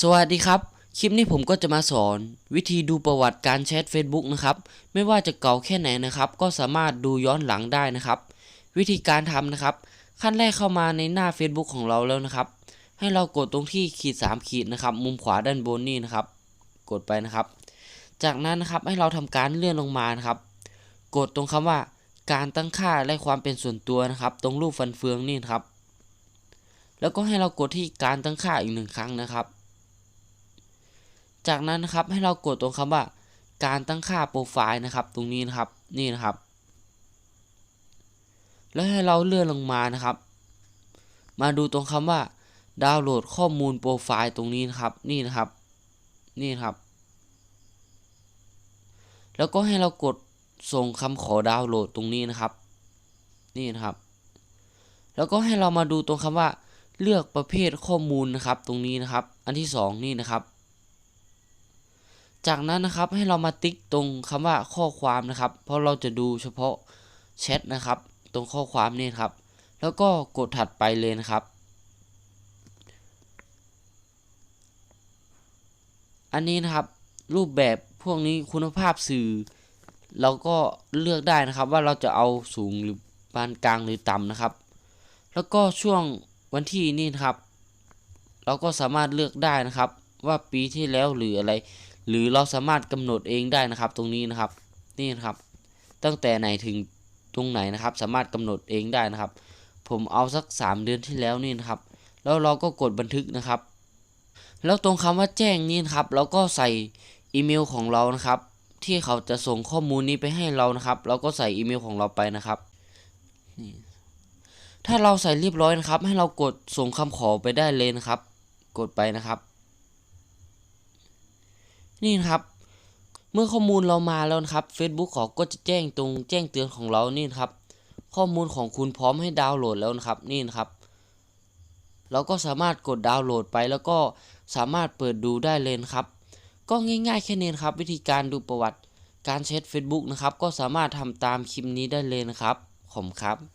สวัสดีครับ คลิปนี้ผมก็จะมาสอน วิธีดูประวัติการแชท Facebook นะครับ ไม่ว่าจะเก่าแค่ไหนนะครับ ก็สามารถดูย้อนหลังได้นะครับ วิธีการทำนะครับ ขั้นแรกเข้ามาในหน้า Facebook ของเราแล้วนะครับ ให้เรากดตรงที่ขีด 3 ขีดนะครับ มุมขวาด้านบนนี่นะครับ กดไปนะครับ จากนั้นนะครับให้เราทำการเลื่อนลงมานะครับ กดตรงคำว่า การตั้งค่าและความเป็นส่วนตัวนะครับ ตรงรูปฟันเฟืองนี่นะครับ แล้วก็ให้เรากดที่การตั้งค่าอีกหนึ่งครั้งนะครับ จากนั้นนะครับให้เรากดตรงคำว่า การตั้งค่าโปรไฟล์นะครับ ตรงนี้นะครับนี่นะครับ แล้วให้เราเลื่อนลงมานะครับ มาดูตรงคำว่า ดาวน์โหลดข้อมูลโปรไฟล์ตรงนี้นะครับ นี่นะครับ นี่นะครับ แล้วก็ให้เรากดส่งคำขอดาวน์โหลดตรงนี้นะครับ นี่นะครับ แล้วก็ให้เรามาดูตรงคำว่า เลือกประเภทข้อมูลนะครับ ตรงนี้นะครับ อันที่สองนี่นะครับ จากนั้นนะครับให้เรามาติ๊กตรงคำว่าข้อความนะครับ เพราะเราจะดูเฉพาะแชทนะครับ ตรงข้อความนี่ครับ แล้วก็กดถัดไปเลยนะครับ อันนี้นะครับรูปแบบพวกนี้คุณภาพสื่อ เราก็เลือกได้นะครับว่าเราจะเอาสูงหรือปานกลางหรือต่ำนะครับ แล้วก็ช่วงวันที่นี่นะครับ เราก็สามารถเลือกได้นะครับ ว่าปีที่แล้วหรืออะไร หรือเราสามารถกำหนดเองได้นะครับ ตรงนี้นะครับนี่นะครับ ตั้งแต่ไหนถึงตรงไหนนะครับ สามารถกำหนดเองได้นะครับ ผมเอาสัก 3 เดือนที่แล้วนี่นะครับ แล้วเราก็กดบันทึกนะครับ แล้วตรงคำว่าแจ้งนี่นะครับ เราก็ใส่อีเมลของเรานะครับ ที่เขาจะส่งข้อมูลนี้ไปให้เรานะครับ เราก็ใส่อีเมลของเราไปนะครับนี่ถ้าเราใส่เรียบร้อยนะครับ ให้เรากดส่งคำขอไปได้เลยนะครับ กดไปนะครับ นี่นะครับ เมื่อข้อมูลเรามาแล้วนะครับ Facebook เขาก็จะแจ้งตรงแจ้งเตือนของเรานี่นครับ ข้อมูลของคุณพร้อมให้ดาวน์โหลดแล้วนะครับนี่นะครับ เราก็สามารถกดดาวน์โหลดไปแล้วก็สามารถเปิดดูได้เลยนะครับ ก็ง่ายๆแค่นี้นครับ วิธีการดูประวัติการเช็ค Facebook นะครับ ก็สามารถทำตามคลิปนี้ได้เลยนะครับขอบคุณครับ